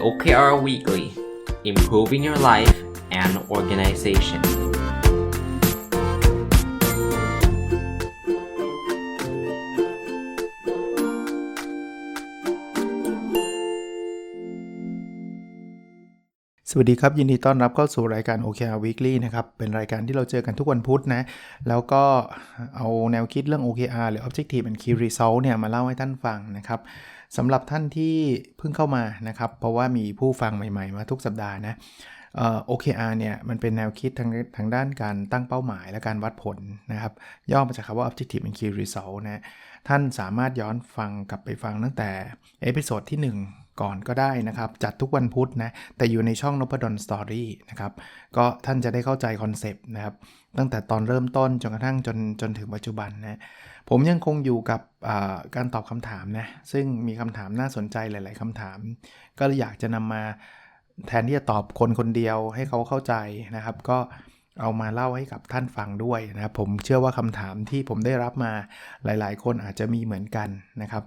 OKR Weekly Improving Your Life and Organization สวัสดีครับ ยินดีต้อนรับเข้าสู่รายการ OKR Weekly นะครับ เป็นรายการที่เราเจอกันทุกวันพุธนะ แล้วก็เอาแนวคิดเรื่อง OKR หรือ Objective and Key Result เนี่ยมาเล่าให้ท่านฟังนะครับ สำหรับท่านที่เพิ่งเข้ามานะครับ เพราะว่ามีผู้ฟังใหม่ ๆ มาทุกสัปดาห์นะเอ่อ OKR เนี่ยมันเป็นแนวคิดทางทางด้านการตั้งเป้าหมายและการวัดผลนะครับ ย่อมาจากคำว่า Objective and Key Result นะท่านสามารถย้อนฟังกลับไปฟังตั้งแต่เอพิโซดที่ 1 ก่อนก็ได้นะครับ จัดทุกวันพุธนะ แต่อยู่ในช่องนพดลสตอรี่นะครับ ก็ท่านจะได้เข้าใจคอนเซปต์นะครับ ตั้งแต่ตอนเริ่มต้นจนกระทั่งจนจนถึงปัจจุบันนะ ผมยังคงอยู่กับการตอบคำถามนะ ซึ่งมีคำถามน่าสนใจหลาย ๆคำถาม ก็อยากจะนำมาแทนที่จะตอบคนคนเดียวให้เขาเข้าใจนะครับ ก็เอามาเล่าให้กับท่านฟังด้วยนะครับ ผมเชื่อว่าคำถามที่ผมได้รับมาหลาย ๆ คนอาจจะมีเหมือนกันนะครับ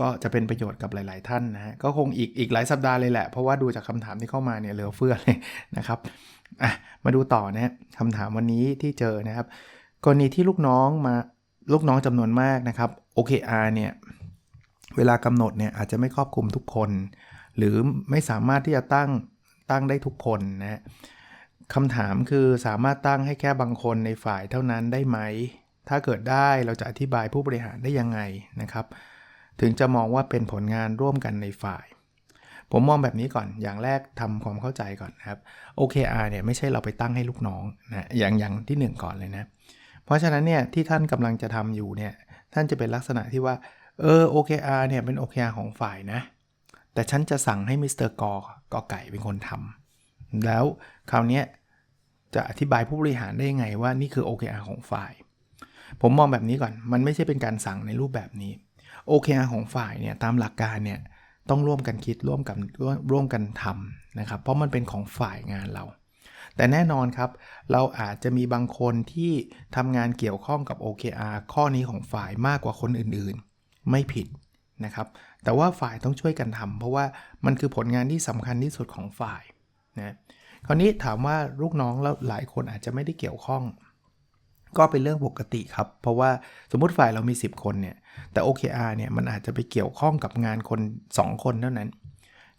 ก็จะเป็นประโยชน์กับหลาย ๆ ท่านนะฮะก็คงอีกอีกหลายสัปดาห์เลยแหละ เพราะว่าดูจากคำถามที่เข้ามาเนี่ยเหลือเฟือเลยนะครับอะมาดูต่อนะคำถามวันนี้ที่เจอนะครับ กรณีที่ลูกน้องมาลูกน้องจำนวนมากนะครับ OKR เนี่ยเวลากำหนดเนี่ยอาจจะไม่ครอบคลุมทุกคน หรือไม่สามารถที่จะตั้งตั้งได้ทุกคนนะคำถามคือสามารถตั้งให้แค่บางคนในฝ่ายเท่านั้นได้ไหม ถ้าเกิดได้เราจะอธิบายผู้บริหารได้ยังไงนะครับ ถึงจะมองว่าเป็นผลงานร่วมกันในฝ่าย ผมมองแบบนี้ก่อนอย่างแรกทำความเข้าใจก่อนนะครับ OKR เนี่ยไม่ใช่เราไปตั้งให้ลูกน้องนะอย่างอย่างที่ 1 ก่อนเลยนะ เพราะฉะนั้นเนี่ยที่ท่านกำลังจะทำอยู่เนี่ยท่านจะเป็นลักษณะที่ว่าเออ OKR เนี่ยเป็น OKR ของฝ่ายนะ แต่ฉันจะสั่งให้มิสเตอร์กอกอไก่เป็นคนทำแล้วคราวนี้จะอธิบายผู้บริหารได้ยังไงว่านี่คือ OKR ของฝ่าย ผมมองแบบนี้ก่อน มันไม่ใช่เป็นการสั่งในรูปแบบนี้ OKR ของฝ่ายเนี่ยตามหลักการเนี่ยต้องร่วมกันคิดร่วมกันร่วมกันทำนะครับ เพราะมันเป็นของฝ่ายงานเรา แต่แน่นอนครับ เราอาจจะมีบางคนที่ทำงานเกี่ยวข้องกับ OKR ข้อนี้ของฝ่ายมากกว่าคนอื่นๆ ไม่ผิดนะครับ แต่ว่าฝ่ายต้องช่วยกันทำเพราะว่ามันคือผลงานที่สำคัญที่สุดของฝ่ายนะคราวนี้ถามว่าลูกน้องแล้วหลายคนอาจจะไม่ได้เกี่ยวข้อง ก็เป็นเรื่องปกติครับ เพราะว่าสมมติฝ่ายเรามี 10 คนเนี่ย แต่ OKR เนี่ยมันอาจจะไปเกี่ยวข้องกับงานคน 2 คนเท่านั้น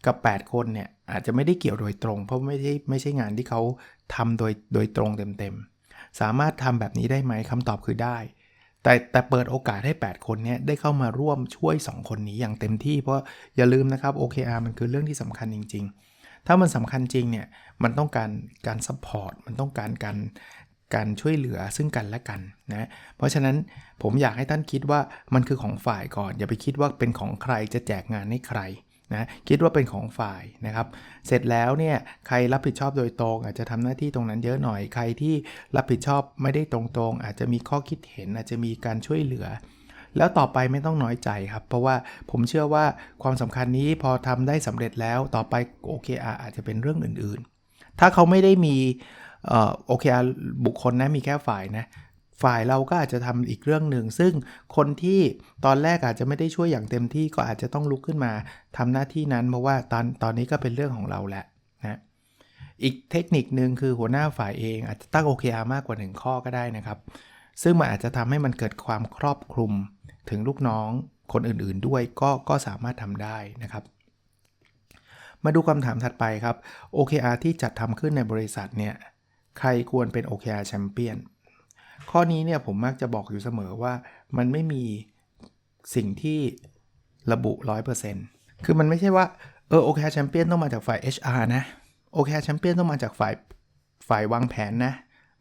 กับ 8 คนเนี่ยอาจจะไม่ได้เกี่ยวโดยตรง เพราะไม่ใช่ไม่ใช่งานที่เขาทำโดยโดยตรงเต็มๆ สามารถทำแบบนี้ได้ไหมคำตอบคือได้ แต่แต่เปิดโอกาสให้ 8 คนนี้ได้เข้ามาร่วมช่วย 2 คนนี้อย่างเต็มที่ เพราะอย่าลืมนะครับ OKR มันคือเรื่องที่สำคัญจริง ๆ ถ้ามันสำคัญจริงเนี่ยมันต้องการการซัพพอร์ตมันต้องการการ การช่วยเหลือซึ่งกันและกันนะเพราะฉะนั้นผมอยากให้ท่านคิดว่ามันคือของฝ่ายก่อน อย่าไปคิดว่าเป็นของใครจะแจกงานให้ใครนะคิดว่าเป็นของฝ่ายนะครับ เสร็จแล้วเนี่ยใครรับผิดชอบโดยตรง อาจจะทำหน้าที่ตรงนั้นเยอะหน่อยใครที่รับผิดชอบไม่ได้ตรงๆ อาจจะมีข้อคิดเห็นอาจจะมีการช่วยเหลือ แล้วต่อไปไม่ต้องน้อยใจครับ เพราะว่าผมเชื่อว่าความสำคัญนี้พอทำได้สำเร็จแล้วต่อไป OKR อาจจะเป็นเรื่องอื่นๆ ถ้าเขาไม่ได้มี โอเคบุคคลนะมีแค่ฝ่ายนะฝ่ายเราก็อาจจะทำอีกเรื่องหนึ่ง ซึ่งคนที่ตอนแรกอาจจะไม่ได้ช่วยอย่างเต็มที่ก็อาจจะต้องลุกขึ้นมาทำหน้าที่นั้น เพราะว่าตอนตอนนี้ก็เป็นเรื่องของเราแหละนะอีกเทคนิคนึงคือหัวหน้าฝ่ายเองอาจจะตั้ง OKR มากกว่า 1 ข้อก็ได้นะครับ ซึ่งมันอาจจะทำให้มันเกิดความครอบคลุมถึงลูกน้องคนอื่นๆด้วยก็ก็สามารถทำได้นะครับ มาดูคำถามถัดไปครับ OKR ที่จัดทำขึ้นในบริษัทเนี่ย ใครควรเป็น OKR แชมเปี้ยนข้อนี้เนี่ยผมมักจะบอกอยู่เสมอว่ามันไม่มีสิ่งที่ระบุ 100%คือมันไม่ใช่ว่า เออ OKR แชมเปี้ยนต้องมาจากฝ่าย HR นะ OKR แชมเปี้ยนต้องมาจากฝ่ายฝ่ายวางแผนนะ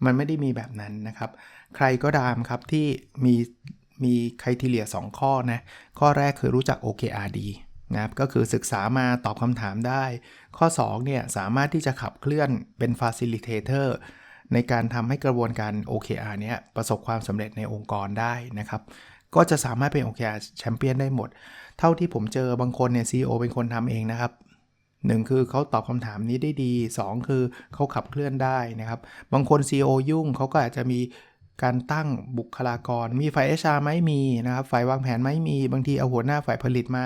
มันไม่ได้มีแบบนั้นนะครับ ใครก็ตามครับที่มีมีคทีเลีย2ข้อนะ ข้อแรกคือรู้จัก OKR ดี นะครับก็คือศึกษามาตอบคำถามได้ ข้อ2เนี่ยสามารถที่จะขับเคลื่อนเป็น facilitator ในการทำให้กระบวนการ OKR เนี้ยประสบความสำเร็จในองค์กรได้นะครับ ก็จะสามารถเป็น OKR แชมเปี้ยนได้หมด เท่าที่ผมเจอบางคนเนี่ย CEO เป็นคนทำเองนะครับหนึ่งคือเขาตอบคำถามนี้ได้ดี 2 คือเขาขับเคลื่อนได้นะครับ บางคน CEO ยุ่งเขาก็อาจจะมีการตั้งบุคลากร มีฝ่าย HR ไหมมีนะครับ ฝ่ายวางแผนไหมมี บางทีเอาหัวหน้าฝ่ายผลิตมา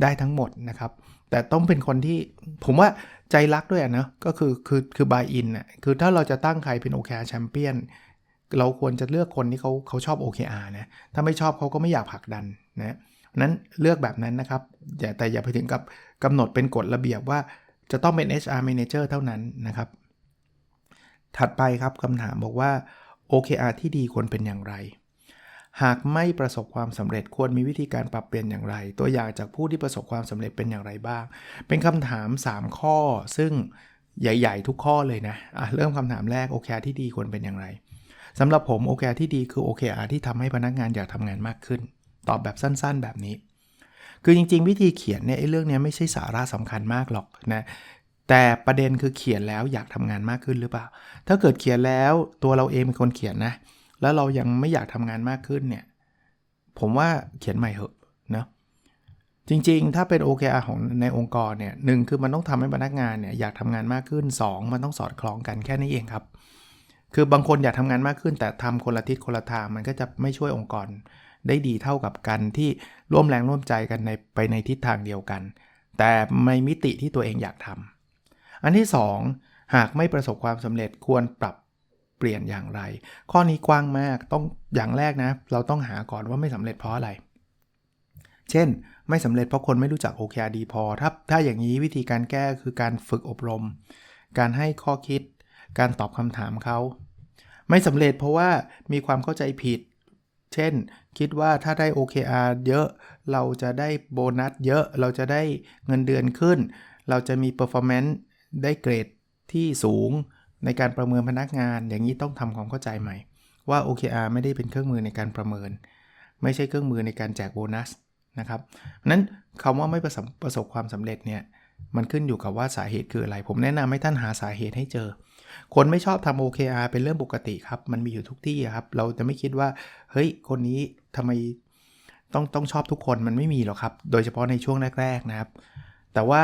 ได้ทั้งหมดนะครับ แต่ต้องเป็นคนที่ผมว่าใจรักด้วยนะก็คือคือคือบายอินอะคือถ้าเราจะตั้งใครเป็น OKR แชมเปี้ยนเราควรจะเลือกคนที่เขาเขาชอบ OKR นะ ถ้าไม่ชอบเขาก็ไม่อยากผลักดันนะนั้นเลือกแบบนั้นนะครับอย่าแต่อย่าไปถึงกับกำหนดเป็นกฎระเบียบว่าจะต้องเป็น HR Manager เท่านั้นนะครับ ถัดไปครับคำถามบอกว่า OKR ที่ดีควรเป็นอย่างไร หากไม่ประสบความสำเร็จควรมีวิธีการปรับเปลี่ยนอย่างไร ตัวอย่างจากผู้ที่ประสบความสำเร็จเป็นอย่างไรบ้าง เป็นคำถาม 3 ข้อ ซึ่งใหญ่ ๆ ทุกข้อเลยนะะเริ่มคำถามแรก OKR ที่ดีควรเป็นอย่างไรสำหรับผม OKR ที่ดีคือ OKR ที่ทำให้พนักงานอยากทำงานมากขึ้น ตอบแบบสั้นๆ แบบนี้ คือจริง ๆ วิธีเขียนเนี่ยไอ้เรื่องนี้ไม่ใช่สาระสำคัญมากหรอกนะแต่ประเด็นคือเขียนแล้วอยากทำงานมากขึ้นหรือเปล่า ถ้าเกิดเขียนแล้วตัวเราเองเป็นคนเขียนนะ แล้วเรายังไม่อยากทำงานมากขึ้นเนี่ย ผมว่าเขียนใหม่เหอะนะจริงๆ ถ้าเป็น OKR ของในองค์กรเนี่ยหนึ่งคือมันต้องทำให้พนักงานเนี่ยอยากทำงานมากขึ้น 2 มันต้องสอดคล้องกันแค่นี้เองครับ คือบางคนอยากทำงานมากขึ้น แต่ทำคนละทิศคนละทางมันก็จะไม่ช่วยองค์กร ได้ดีเท่ากับกันที่ร่วมแรงร่วมใจกันในไปในทิศทางเดียวกัน แต่ในมิติที่ตัวเองอยากทำอันที่ 2 หากไม่ประสบความสำเร็จควรปรับ ปลี่ยนอย่างไร ข้อนี้กว้างมากต้องอย่างแรกนะ เราต้องหาก่อนว่าไม่สำเร็จเพราะอะไร เช่น ไม่สำเร็จเพราะคนไม่รู้จัก OKR ดีพอ ถ้าถ้าอย่างนี้วิธีการแก้คือการฝึกอบรม การให้ข้อคิด การตอบคำถามเขาไม่สำเร็จเพราะว่ามีความเข้าใจผิด เช่น คิดว่าถ้าได้ OKR เยอะเราจะได้โบนัสเยอะเราจะได้เงินเดือนขึ้น เราจะมี performance ได้เกรดที่สูง ในการประเมินพนักงานอย่างนี้ต้องทำความเข้าใจใหม่ ว่า OKR ไม่ได้เป็นเครื่องมือในการประเมิน ไม่ใช่เครื่องมือในการแจกโบนัสนะครับนั้นคำว่าไม่ประสบประสบความสำเร็จเนี่ยมันขึ้นอยู่กับว่าสาเหตุคืออะไร ผมแนะนำให้ท่านหาสาเหตุให้เจอ คนไม่ชอบทำ OKR เป็นเรื่องปกติครับ มันมีอยู่ทุกที่ครับ เราจะไม่คิดว่า เฮ้ย คนนี้ทำไมต้องต้องชอบทุกคนมันไม่มีหรอกครับ โดยเฉพาะในช่วงแรก ๆนะครับ แต่ว่า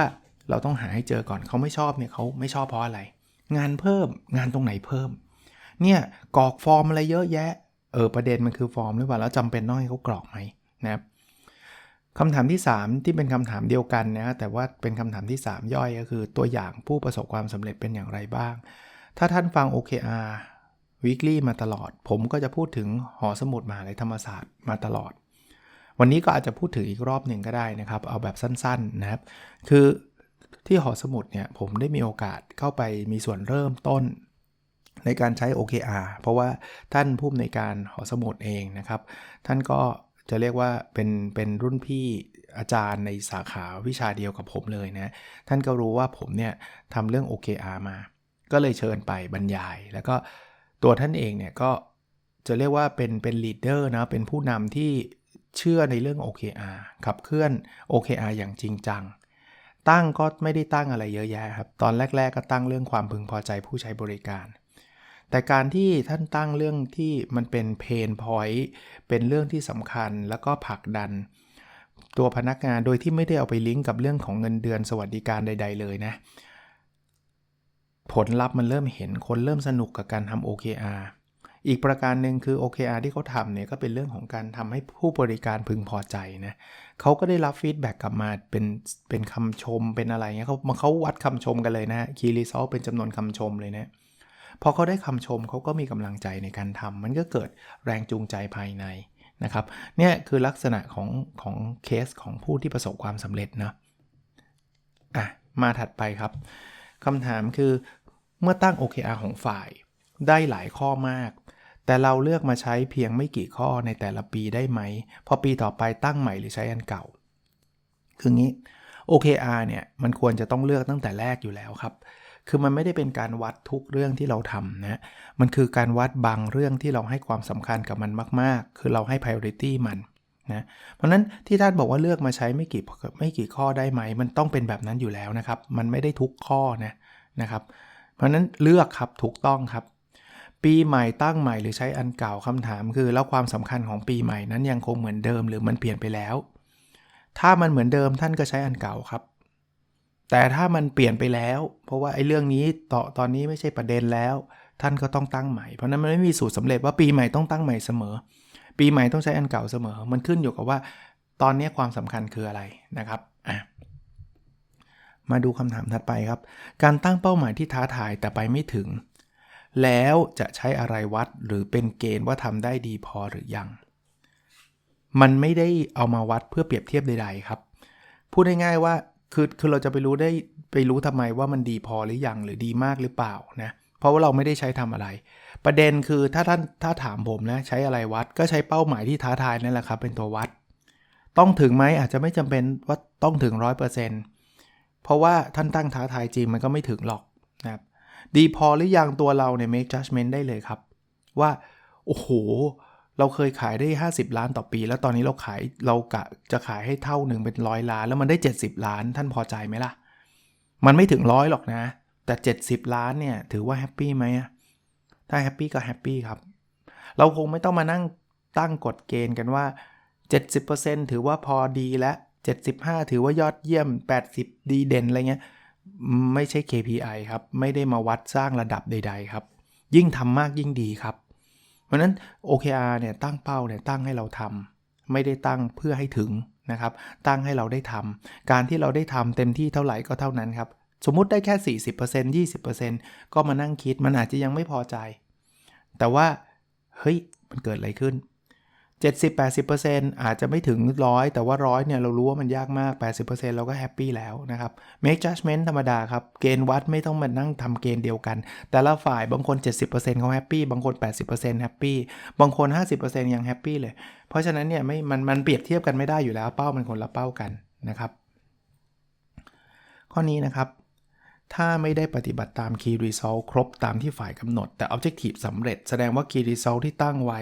เราต้องหาให้เจอก่อนเขาไม่ชอบเนี่ยเขาไม่ชอบเพราะอะไร งานเพิ่มงานตรงไหนเพิ่ม เนี่ยกรอกฟอร์มอะไรเยอะแยะเออประเด็นมันคือฟอร์มหรือเปล่าแล้วจำเป็นต้องให้เขากรอกไหมนะครับคำถามที่ 3 ที่เป็นคำถามเดียวกันนะแต่ว่าเป็นคำถามที่ 3 ย่อยก็คือตัวอย่างผู้ประสบความสำเร็จเป็นอย่างไรบ้าง ถ้าท่านฟัง OKR weekly มาตลอด ผมก็จะพูดถึงหอสมุดมหาลัยธรรมศาสตร์มาตลอด วันนี้ก็อาจจะพูดถึงอีกรอบหนึ่งก็ได้นะครับ เอาแบบสั้นๆนะครับ คือ ที่หอสมุดเนี่ยผมได้มีโอกาสเข้าไปมีส่วนเริ่มต้น ในการใช้ OKR เพราะว่าท่านผู้อำนวยการหอสมุดเองนะครับ ท่านก็จะเรียกว่าเป็นเป็นรุ่นพี่อาจารย์ในสาขาวิชาเดียวกับผมเลยนะ ท่านก็รู้ว่าผมเนี่ยทำเรื่อง OKR มา ก็เลยเชิญไปบรรยาย แล้วก็ตัวท่านเองเนี่ยก็จะเรียกว่าเป็นเป็นลีดเดอร์นะเป็นผู้นำที่เชื่อในเรื่อง OKR ขับเคลื่อน OKR อย่างจริงจัง ตั้งก็ไม่ได้ตั้งอะไรเยอะแยะครับ ตอนแรก ๆ ก็ตั้งเรื่องความพึงพอใจผู้ใช้บริการ แต่การที่ท่านตั้งเรื่องที่มันเป็นเพนพอยต์เป็นเรื่องที่สำคัญแล้วก็ผลักดัน ตัวพนักงานโดยที่ไม่ได้เอาไปลิงก์กับเรื่องของเงินเดือนสวัสดิการใด ๆ เลยนะ ผลลัพธ์มันเริ่มเห็นคนเริ่มสนุกกับการทำ OKR อีกประการหนึ่งคือ OKR ที่เขาทำเนี่ยก็เป็นเรื่องของการทำให้ผู้บริการพึงพอใจนะเขาก็ได้รับฟีดแบ็กกลับมาเป็นเป็นคำชมเป็นอะไรเงี้ยเขามาเขาวัดคำชมกันเลยนะคีรีซอลเป็นจำนวนคำชมเลยนะพอเขาได้คำชมเขาก็มีกำลังใจในการทำมันก็เกิดแรงจูงใจภายในนะครับเนี่ยคือลักษณะของของเคสของผู้ที่ประสบความสำเร็จนะอะมาถัดไปครับคำถามคือเมื่อตั้ง OKR ของฝ่ายได้หลายข้อมาก แต่เราเลือกมาใช้เพียงไม่กี่ข้อในแต่ละปีได้ไหม พอปีต่อไปตั้งใหม่หรือใช้อันเก่า คืองี้ OKR เนี่ยมันควรจะต้องเลือกตั้งแต่แรกอยู่แล้วครับ คือมันไม่ได้เป็นการวัดทุกเรื่องที่เราทำนะ มันคือการวัดบางเรื่องที่เราให้ความสำคัญกับมันมาก ๆ คือเราให้ priority มันนะเพราะนั้นที่ท่านบอกว่าเลือกมาใช้ไม่กี่ไม่กี่ข้อได้ไหม มันต้องเป็นแบบนั้นอยู่แล้วนะครับ มันไม่ได้ทุกข้อนะนะครับ เพราะนั้นเลือกครับถูกต้องครับ ปีใหม่ตั้งใหม่หรือใช้อันเก่าคำถามคือ แล้วความสำคัญของปีใหม่นั้นยังคงเหมือนเดิมหรือมันเปลี่ยนไปแล้ว ถ้ามันเหมือนเดิมท่านก็ใช้อันเก่าครับ แต่ถ้ามันเปลี่ยนไปแล้ว เพราะว่าไอ้เรื่องนี้ต่อตอนนี้ไม่ใช่ประเด็นแล้ว ท่านก็ต้องตั้งใหม่ เพราะนั้นมันไม่มีสูตรสำเร็จว่าปีใหม่ต้องตั้งใหม่เสมอ ปีใหม่ต้องใช้อันเก่าเสมอ มันขึ้นอยู่กับว่า ตอนนี้ความสำคัญคืออะไรนะครับอะมาดูคำถามถัดไปครับ การตั้งเป้าหมายที่ท้าทายแต่ไปไม่ถึง แล้วจะใช้อะไรวัดหรือเป็นเกณฑ์ว่าทำได้ดีพอหรือยัง มันไม่ได้เอามาวัดเพื่อเปรียบเทียบใดๆครับ พูดง่ายๆว่าคือคือเราจะไปรู้ได้ไปรู้ทำไมว่ามันดีพอหรือยังหรือดีมากหรือเปล่านะเพราะว่าเราไม่ได้ใช้ทำอะไร ประเด็นคือถ้าท่านถ้าถามผมนะใช้อะไรวัดก็ใช้เป้าหมายที่ท้าทายนั่นแหละครับเป็นตัววัด ต้องถึงไหมอาจจะไม่จำเป็นว่าต้องถึง 100%เพราะว่าท่านตั้งท้าทายจริงมันก็ไม่ถึงหรอก ดีพอหรือยังตัวเราเนี่ย make judgment ได้เลยครับ ว่า โอ้โห เราเคยขายได้ 50 ล้านต่อปี แล้วตอนนี้เราขายเรากะจะขายให้เท่าหนึ่งเป็นร้อยล้าน แล้วมันได้ 70 ล้านท่านพอใจไหมล่ะ มันไม่ถึงร้อยหรอกนะ แต่ 70 ล้านเนี่ย ถือว่าแฮปปี้ไหมถ้าแฮปปี้ก็แฮปปี้ครับ เราคงไม่ต้องมานั่งตั้งกฎเกณฑ์กันว่า 70%ถือว่าพอดีและ75 ถือว่ายอดเยี่ยม 80 ดีเด่นอะไรเงี้ย ไม่ใช่ KPI ครับ ไม่ได้มาวัดสร้างระดับใด ๆ ครับ ยิ่งทำมากยิ่งดีครับ เพราะนั้น OKR เนี่ยตั้งเป้าเนี่ยตั้งให้เราทำไม่ได้ตั้งเพื่อให้ถึงนะครับ ตั้งให้เราได้ทำการที่เราได้ทำเต็มที่เท่าไหร่ก็เท่านั้นครับ สมมุติได้แค่ 40% 20%ก็มานั่งคิดมันอาจจะยังไม่พอใจ แต่ว่าเฮ้ยมันเกิดอะไรขึ้น 70-80%อาจจะไม่ถึงร้อยแต่ว่าร้อยเนี่ยเรารู้ว่ามันยากมาก 80%เราก็แฮปปี้แล้วนะครับ make judgment ธรรมดาครับ เกณฑ์วัดไม่ต้องมานั่งทำเกณฑ์เดียวกัน แต่ละฝ่ายบางคน 70%เขาแฮปปี้บางคน 80%แฮปปี้บางคน 50%ยังแฮปปี้เลย เพราะฉะนั้นเนี่ยไม่มันมันเปรียบเทียบกันไม่ได้อยู่แล้วเป้ามันคนละเป้ากันนะครับ ข้อนี้นะครับถ้าไม่ได้ปฏิบัติตาม Key Result ครบตามที่ฝ่ายกำหนด แต่ Objective สำเร็จ แสดงว่า Key Result ที่ตั้งไว้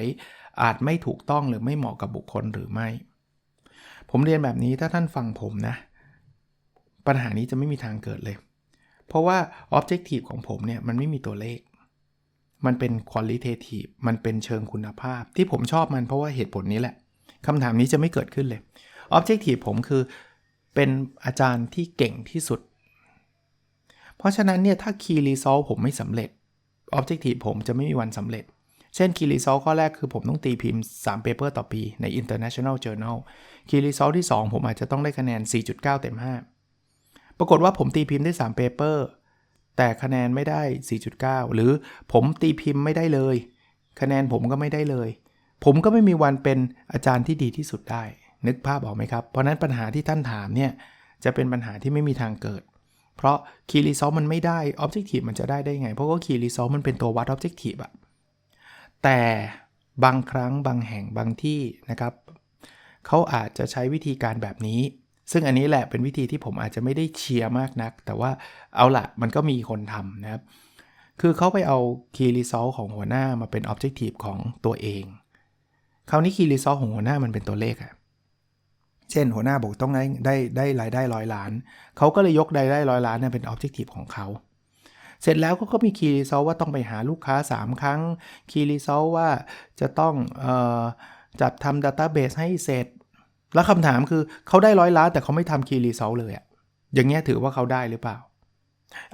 อาจไม่ถูกต้องหรือไม่เหมาะกับบุคคลหรือไม่ ผมเรียนแบบนี้ถ้าท่านฟังผมนะ ปัญหานี้จะไม่มีทางเกิดเลย เพราะว่า Objective ของผมเนี่ยมันไม่มีตัวเลข มันเป็น qualitative มันเป็นเชิงคุณภาพ ที่ผมชอบมันเพราะว่าเหตุผลนี้แหละคำถามนี้จะไม่เกิดขึ้นเลย Objective ผมคือเป็นอาจารย์ที่เก่งที่สุด เพราะฉะนั้นเนี่ยถ้า Key Result ผมไม่สำเร็จ Objective ผมจะไม่มีวันสำเร็จ เช่น Key Result ข้อแรกคือผมต้องตีพิมพ์ 3 paper ต่อปีใน International Journal Key Result ที่ 2 ผมอาจจะต้องได้คะแนน 4.9 เต็ม 5 ปรากฏว่าผมตีพิมพ์ได้ 3 paper แต่คะแนนไม่ได้ 4.9 หรือผมตีพิมพ์ไม่ได้เลย คะแนนผมก็ไม่ได้เลย ผมก็ไม่มีวันเป็นอาจารย์ที่ดีที่สุดได้ นึกภาพออกไหมครับ เพราะนั้นปัญหาที่ท่านถามเนี่ยจะเป็นปัญหาที่ไม่มีทางเกิด เพราะ Key Result มันไม่ได้ Objective มันจะได้ได้ไง เพราะว่า Key Result มันเป็นตัววัด Objective อะ แต่บางครั้งบางแห่งบางที่นะครับเขาอาจจะใช้วิธีการแบบนี้ ซึ่งอันนี้แหละเป็นวิธีที่ผมอาจจะไม่ได้เชียร์มากนัก แต่ว่าเอาละมันก็มีคนทำนะครับ คือเขาไปเอา Key Result ของหัวหน้ามาเป็น Objective ของตัวเอง คราวนี้ Key Result ของหัวหน้ามันเป็นตัวเลขอะเช่นหัวหน้าบอกต้องได้ได้ได้รายได้ร้อยล้าน เขาก็เลยยกรายได้ร้อยล้านเนี่ยเป็น Objective ของเขา เสร็จแล้วก็ก็มี Key Result ว่าต้องไปหาลูกค้า 3 ครั้ง Key Result ว่าจะต้องออจัดทำ Database ให้เสร็จ แล้วคำถามคือเขาได้ร้อยล้านแต่เขาไม่ทำ Key Result เลยอะอย่างเงี้ยถือว่าเขาได้หรือเปล่า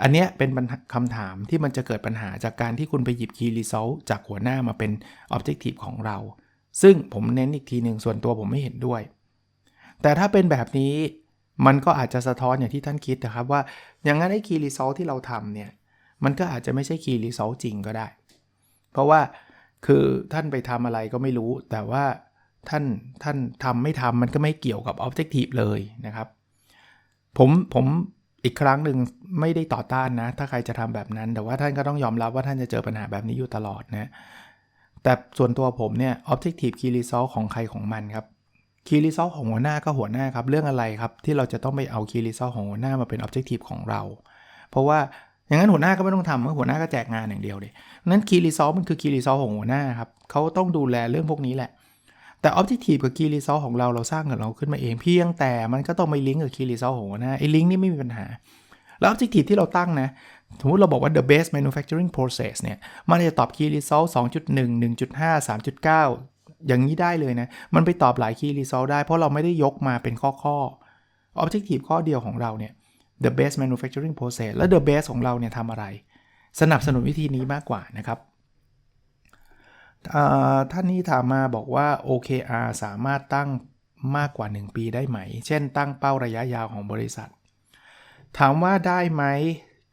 อันเนี้ยเป็นคำถามที่มันจะเกิดปัญหาจากการที่คุณไปหยิบ Key Result จากหัวหน้ามาเป็น Objective ของเรา ซึ่งผมเน้นอีกทีหนึ่งส่วนตัวผมไม่เห็นด้วย แต่ถ้าเป็นแบบนี้มันก็อาจจะสะท้อนอย่างที่ท่านคิดนะครับว่า อย่างนั้นไอ้ Key Result ที่เราทำเนี่ย มันก็อาจจะไม่ใช่ Key Result จริงก็ได้ เพราะว่าคือท่านไปทำอะไรก็ไม่รู้ แต่ว่าท่านท่านทำไม่ทำมันก็ไม่เกี่ยวกับ Objective เลยนะครับ ผมผมอีกครั้งหนึ่งไม่ได้ต่อต้านนะ ถ้าใครจะทำแบบนั้น แต่ว่าท่านก็ต้องยอมรับว่าท่านจะเจอปัญหาแบบนี้อยู่ตลอดนะ แต่ส่วนตัวผมเนี่ย Objective Key Result ของใครของมันครับ Key Result ของหัวหน้าก็หัวหน้าครับ เรื่องอะไรครับ ที่เราจะต้องไปเอา Key Result ของหัวหน้ามาเป็น Objective ของเรา เพราะว่า อย่างนั้นหัวหน้าก็ไม่ต้องทำเพราะหัวหน้าก็แจกงานอย่างเดียวเลยนั้น Key Result มันคือ Key Result ของหัวหน้าครับเขาต้องดูแลเรื่องพวกนี้แหละ แต่ Objective กับ Key Result ของเราเราสร้างกับเราขึ้นมาเองเพียงแต่มันก็ต้องไปลิงก์กับ Key Result ของหัวหน้าไอ้ลิงก์นี่ไม่มีปัญหา แล้ว Objective ที่เราตั้งนะสมมติเราบอกว่า the best manufacturing process เนี่ยมันจะตอบ key result 2.1 1.5 3.9 อย่างนี้ได้เลยนะ มันไปตอบหลาย key result ได้เพราะเราไม่ได้ยกมาเป็นข้อข้อ objective ข้อเดียวของเราเนี่ย the best manufacturing process และ the best ของเราเนี่ยทำอะไร สนับสนุนวิธีนี้มากกว่านะครับท่านนี้ถามมาบอกว่า OKR สามารถตั้งมากกว่า 1 ปีได้ไหม เช่น ตั้งเป้าระยะยาวของบริษัท ถามว่าได้ไหม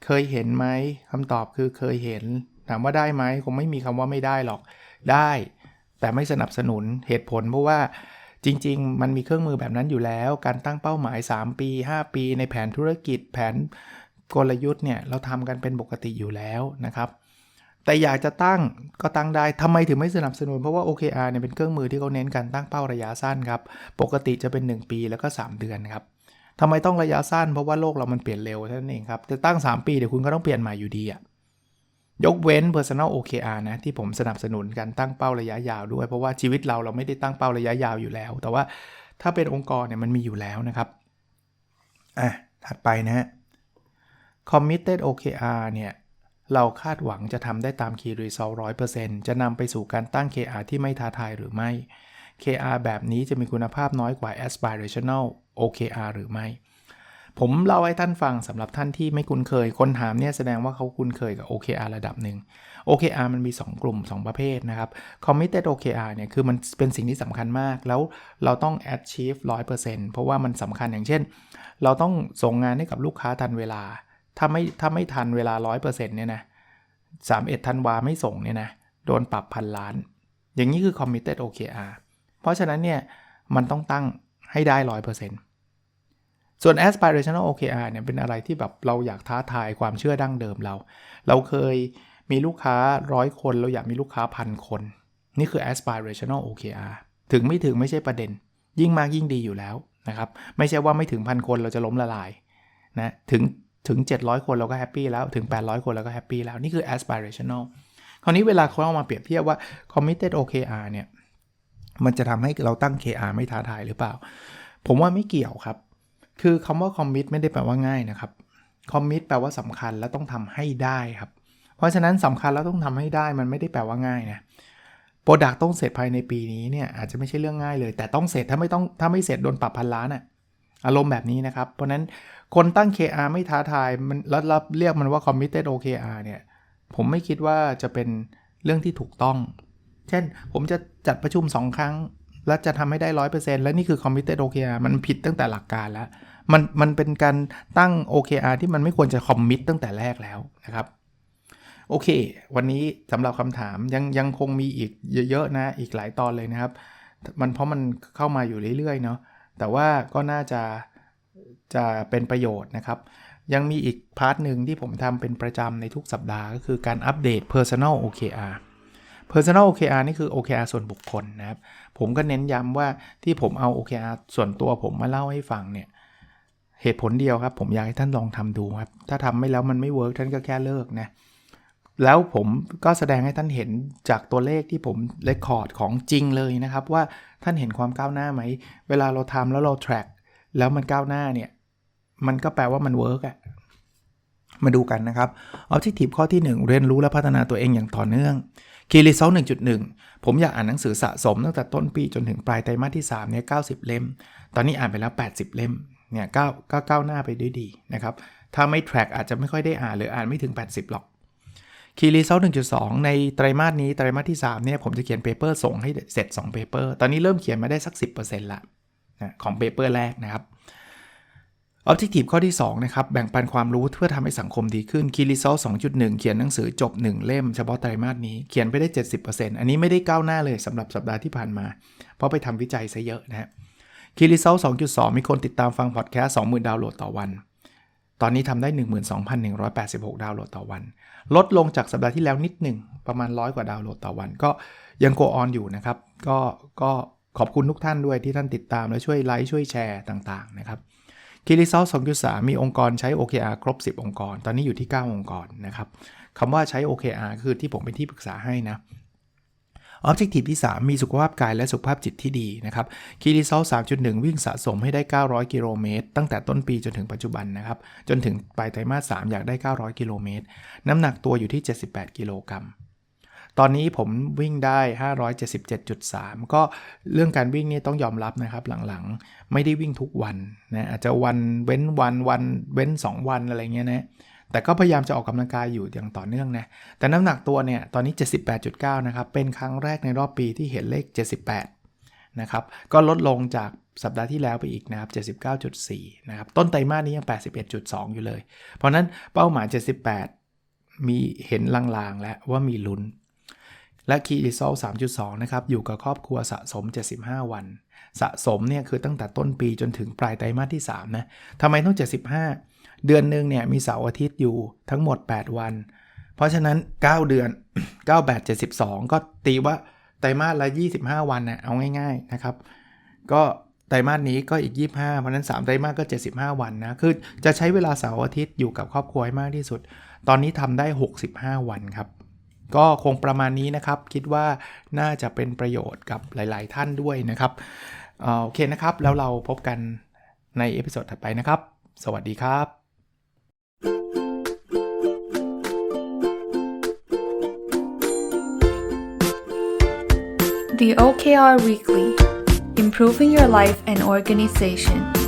เคยเห็นไหมคำตอบคือเคยเห็น ถามว่าได้ไหมคงไม่มีคำว่าไม่ได้หรอก ได้ แต่ไม่สนับสนุนเหตุผลเพราะว่า จริง ๆ มันมีเครื่องมือแบบนั้นอยู่แล้ว การตั้งเป้าหมาย 3 ปี 5 ปี ในแผนธุรกิจ แผนกลยุทธ์เนี่ยเราทำกันเป็นปกติอยู่แล้วนะครับแต่อยากจะตั้งก็ตั้งได้ทำไมถึงไม่สนับสนุน เพราะว่า OKR เนี่ยเป็นเครื่องมือที่เขาเน้นการตั้งเป้าระยะสั้นครับ ปกติจะเป็น 1 ปีแล้วก็ 3 เดือนครับทำไมต้องระยะสั้น เพราะว่าโลกเรามันเปลี่ยนเร็วท่านั้นเองครับ จะตั้ง 3 ปีเดี๋ยวคุณก็ต้องเปลี่ยนใหม่อยู่ดีอะ ยกเว้น personal OKR นะ ที่ผมสนับสนุนการตั้งเป้าระยะยาวด้วย เพราะว่าชีวิตเราเราไม่ได้ตั้งเป้าระยะยาวอยู่แล้ว แต่ว่าถ้าเป็นองค์กรเนี่ยมันมีอยู่แล้วนะครับอะถัดไปนะฮะ committed OKR เนี่ยเราคาดหวังจะทำได้ตาม Key Result 100%จะนำไปสู่การตั้ง KR ที่ไม่ท้าทายหรือไม่ KR แบบนี้จะมีคุณภาพน้อยกว่า aspirational OKR หรือไม่ ผมเล่าให้ท่านฟังสำหรับท่านที่ไม่คุ้นเคย คนถามเนี่ยแสดงว่าเขาคุ้นเคยกับ OKR ระดับหนึ่ง OKR มันมี 2 กลุ่ม 2 ประเภทนะครับ Committed OKR เนี่ยคือมันเป็นสิ่งที่สำคัญมาก แล้วเราต้อง achieve 100%เพราะว่ามันสำคัญอย่างเช่น เราต้องส่งงานให้กับลูกค้าทันเวลา ถ้าไม่ถ้าไม่ทันเวลา 100%เนี่ยนะ31ธันวาไม่ส่งเนี่ยนะโดนปรับพันล้าน อย่างนี้คือ committed OKR เพราะฉะนั้นเนี่ยมันต้องตั้งให้ได้ 100% ส่วน aspirational OKR เนี่ยเป็นอะไรที่แบบเราอยากท้าทายความเชื่อดั้งเดิมเรา เราเคยมีลูกค้าร้อยคน เราอยากมีลูกค้าพันคน นี่คือ aspirational OKR ถึงไม่ถึงไม่ใช่ประเด็น ยิ่งมากยิ่งดีอยู่แล้วนะครับไม่ใช่ว่าไม่ถึงพันคนเราจะล้มละลายนะถึงถึง 700 คนเราก็แฮปปี้แล้วถึง 800 คนเราก็แฮปปี้แล้ว นี่คือ aspirational คราวนี้เวลาเขาเอามาเปรียบเทียบว่า committed OKR เนี่ยมันจะทำให้เราตั้ง KR ไม่ท้าทายหรือเปล่า ผมว่าไม่เกี่ยวครับ คือคำว่า commit ไม่ได้แปลว่าง่ายนะครับ commit แปลว่าสำคัญและต้องทำให้ได้ครับ เพราะฉะนั้นสำคัญแล้วต้องทำให้ได้มันไม่ได้แปลว่าง่ายนะโปรดักต้องเสร็จภายในปีนี้เนี่ยอาจจะไม่ใช่เรื่องง่ายเลย แต่ต้องเสร็จถ้าไม่ต้องถ้าไม่เสร็จโดนปรับพันล้านอะอารมณ์แบบนี้นะครับ เพราะนั้นคนตั้ง KR ไม่ท้าทายมันแล้วรับเรียกมันว่า committed OKR เนี่ยผมไม่คิดว่าจะเป็นเรื่องที่ถูกต้อง เช่น ผมจะจัดประชุม 2 ครั้ง แล้วจะทำให้ได้ 100%แล้วนี่คือ committed OKR มันผิดตั้งแต่หลักการแล้ว มันมันเป็นการตั้ง OKR ที่มันไม่ควรจะ commit ตั้งแต่แรกแล้วนะครับ โอเค วันนี้สำหรับคำถามยังยังคงมีอีกเยอะๆนะ อีกหลายตอนเลยนะครับ มันเพราะมันเข้ามาอยู่เรื่อยๆเนาะแต่ว่าก็น่าจะจะเป็นประโยชน์นะครับ ยังมีอีกพาร์ทหนึ่งที่ผมทำเป็นประจำในทุกสัปดาห์ก็คือการอัปเดต Personal OKR Personal OKR นี่คือ OKR ส่วนบุคคลนะครับ ผมก็เน้นย้ำว่าที่ผมเอา OKR ส่วนตัวผมมาเล่าให้ฟังเนี่ย เหตุผลเดียวครับ ผมอยากให้ท่านลองทำดูครับ ถ้าทำไม่แล้วมันไม่เวิร์กท่านก็แค่เลิกนะ แล้วผมก็แสดงให้ท่านเห็นจากตัวเลขที่ผมเลคคอร์ดของจริงเลยนะครับ ว่าท่านเห็นความก้าวหน้าไหม เวลาเราทำแล้วเรา track แล้วมันก้าวหน้าเนี่ย มันก็แปลว่ามันเวิร์กอะมาดูกันนะครับ Objective ข้อที่ 1 เรียนรู้และพัฒนาตัวเองอย่างต่อเนื่อง Key Result 1.1 ผมอยากอ่านหนังสือสะสมตั้งแต่ต้นปีจนถึงปลายไตรมาสที่3เนี่ย90 เล่ม ตอนนี้อ่านไปแล้ว 80 เล่ม เนี่ยก้าวก้าวก้าวหน้าไปด้วยดีนะครับ ถ้าไม่ track อาจจะไม่ค่อยได้อ่านหรืออ่านไม่ถึง 80 หรอก Key Result 1.2 ในไตรมาสนี้ไตรมาสที่ 3 เนี่ยผมจะเขียนเปเปอร์ส่งให้เสร็จ2เปเปอร์ตอนนี้เริ่มเขียนมาได้สัก 10%ละนะของเปเปอร์แรกนะครับ Objective ข้อที่ 2 นะครับ แบ่งปันความรู้เพื่อทำให้สังคมดีขึ้น Key Result 2.1 เขียนหนังสือจบ 1 เล่มเฉพาะไตรมาสนี้เขียนไปได้ 70%อันนี้ไม่ได้ก้าวหน้าเลยสำหรับสัปดาห์ที่ผ่านมา เพราะไปทำวิจัยซะเยอะนะ ฮะ Key Result 2.2 มีคนติดตามฟังพอดแคสต์20,000 ดาวน์โหลดต่อวัน ตอนนี้ทำได้ 12,186 ดาวน์โหลดต่อวัน ลดลงจากสัปดาห์ที่แล้วนิดหนึ่งประมาณ100กว่าดาวน์โหลดต่อวัน ก็ยัง go on อยู่นะครับ ก็ก็ขอบคุณทุกท่านด้วยที่ท่านติดตามและช่วยไลค์ช่วยแชร์ต่างๆนะครับคีรีซอล2.3 มีองค์กรใช้ OKR ครบ 10 องค์กร ตอนนี้อยู่ที่ 9 องค์กรนะครับคำว่าใช้ OKR คือที่ผมเป็นที่ปรึกษาให้นะ Objective ที่3 มีสุขภาพกายและสุขภาพจิตที่ดีนะครับคีรีซอล3.1 วิ่งสะสมให้ได้ 900 กิโลเมตร ตั้งแต่ต้นปีจนถึงปัจจุบันนะครับ จนถึงปลายไตรมาส3อยากได้ 900 กิโลเมตร น้ำหนักตัวอยู่ที่ 78 กิโลกรัมตอนนี้ผมวิ่งได้ 577.3 ก็เรื่องการวิ่งนี่ต้องยอมรับนะครับ หลังๆ ไม่ได้วิ่งทุกวันนะอาจจะวันเว้นวันวันเว้น 2 วันอะไรเงี้ยนะ แต่ก็พยายามจะออกกำลังกายอยู่อย่างต่อเนื่องนะ แต่น้ำหนักตัวเนี่ยตอนนี้ 78.9 นะครับ เป็นครั้งแรกในรอบปีที่เห็นเลข 78 นะครับ ก็ลดลงจากสัปดาห์ที่แล้วไปอีกนะครับ 79.4 นะครับ ต้นไตรมาสนี้ยัง 81.2 อยู่เลย เพราะฉะนั้นเป้าหมาย 78 มีเห็นลางๆ แล้วว่ามีลุ้น และ Key Result 3.2 นะครับ อยู่กับครอบครัวสะสม 75 วัน สะสมเนี่ยคือตั้งแต่ต้นปีจนถึงปลายไตรมาสที่ 3 นะทำไมต้อง 75 เดือนหนึ่งเนี่ยมีเสาร์อาทิตย์อยู่ทั้งหมด 8 วัน เพราะฉะนั้น 9 เดือน 9 8 72 ก็ตีว่าไตรมาสละ 25 วันนะเอาง่ายๆนะครับ ก็ไตรมาสนี้ก็อีก 25 เพราะฉะนั้น 3 ไตรมาสก็ 75 วันนะ คือจะใช้เวลาเสาร์อาทิตย์อยู่กับครอบครัวให้มากที่สุด ตอนนี้ทำได้ 65 วันครับ ก็คงประมาณนี้นะครับ คิดว่าน่าจะเป็นประโยชน์กับหลาย ๆ ท่านด้วยนะครับโอเคนะครับ แล้วเราพบกันในเอพิโซดถัดไปนะครับ สวัสดีครับ The OKR Weekly Improving Your Life and Organization